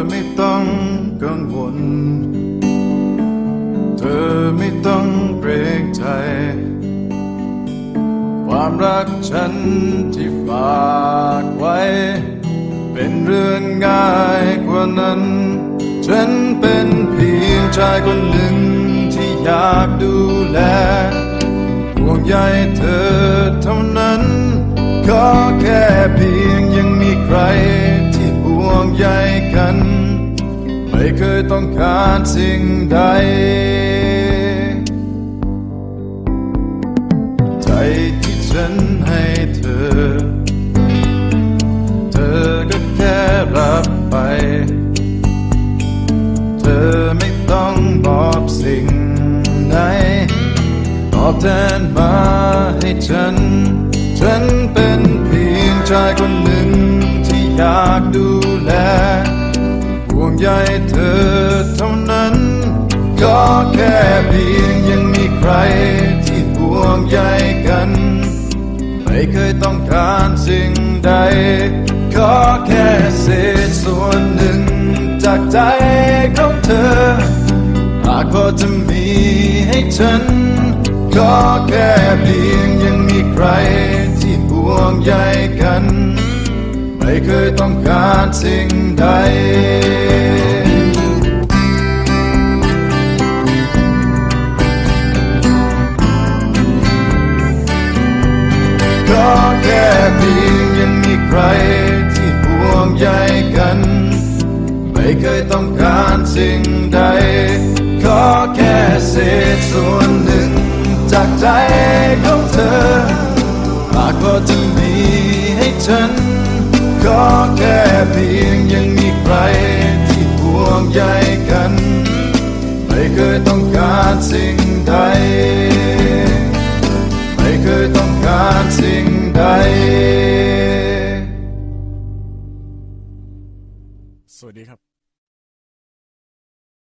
ธอไม่ต้องกังวล เธอไม่ต้องเกรงใจ ความรักฉันที่ฝากไว้ เป็นเรื่องง่ายกว่านั้น ฉันเป็นเพียงชายคนหนึ่งที่อยากดูแลห่วงใยเธอเท่านั้นก็แค่เพียงยังมีใครที่ห่วงใย ไม่เคยต้องการสิ่งใด ใจที่ฉันให้เธอ เธอก็แค่รับไป เธอไม่ต้องบอกสิ่งไหนตอบแทนมาให้ฉัน ฉันเป็นเพียงชายคนหนึ่งที่อยากดูแล ห่วงใยเธอ แค่เพียงยังมีใครที่ห่วงใยกัน ไม่เคยต้องการสิ่งใด ขอแค่เศษส่วนหนึ่งจากใจของเธอ หากพอจะมีให้ฉันก็แค่เพียงยังมีใครที่ห่วงใยกัน ไม่เคยต้องการสิ่งใด มีใครที่ห่วงใยกัน ไม่เคยต้องการสิ่งใด ขอแค่เศษส่วนหนึ่ง จากใจของเธอหากพอจะมีให้ฉันก็แค่เพียงยังมีใครที่ห่วงใยกัน ไม่เคยต้องการสิ่งใด ไม่เคยต้องการสิ่งใด สวัสดีครับ